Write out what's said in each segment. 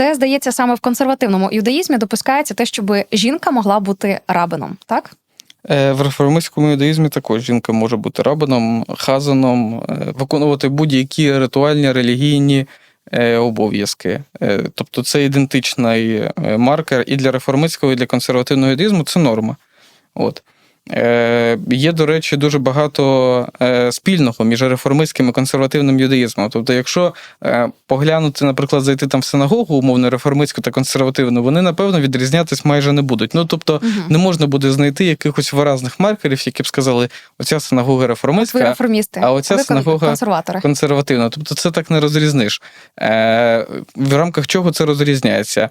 Це здається саме в консервативному іудаїзмі допускається те, щоб жінка могла бути рабином, так? Е, В реформистському юдаїзмі також жінка може бути рабином, хазаном, е, виконувати будь-які ритуальні релігійні е, обов'язки. Тобто це ідентичний маркер і для реформистського, і для консервативного юдаїзму це норма. От. Е, Є, до речі, дуже багато е, спільного між реформистським і консервативним юдаїзмом. Тобто, якщо е, поглянути, наприклад, зайти там в синагогу, умовно реформистську та консервативну, вони напевно відрізнятись майже не будуть. Ну тобто, Угу. не можна буде знайти якихось виразних маркерів, які б сказали, оця синагога Ви реформистська, реформісти, а оця ви синагога консерватори. консервативна. Тобто це так не розрізниш. В рамках чого це розрізняється?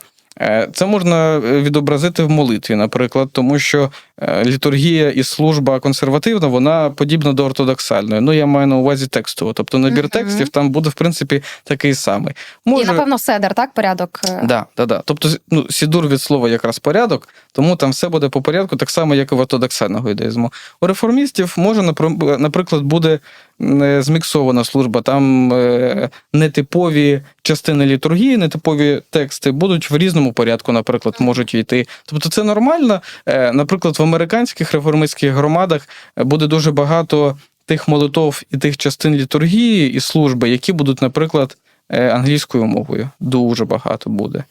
Це можна відобразити в молитві, наприклад, тому що літургія і служба консервативна, вона подібна до ортодоксальної. Ну, я маю на увазі текстову. Тобто набір Мгм. текстів там буде, в принципі, такий самий. І, напевно, седер, так? Порядок. е, Да, да, да. Тобто, ну, сідур від слова якраз порядок, тому там все буде по порядку, так само, як і в ортодоксального юдаїзму. У реформістів може, напр- наприклад, буде е, зміксована служба, там е, нетипові частини літургії, нетипові тексти будуть в різному порядку, наприклад, можуть війти. Тобто це нормально. Е, Наприклад, в американських реформистських громадах е, буде дуже багато тих молитов і тих частин літургії і служби, які будуть, наприклад, е, англійською мовою. Дуже багато буде.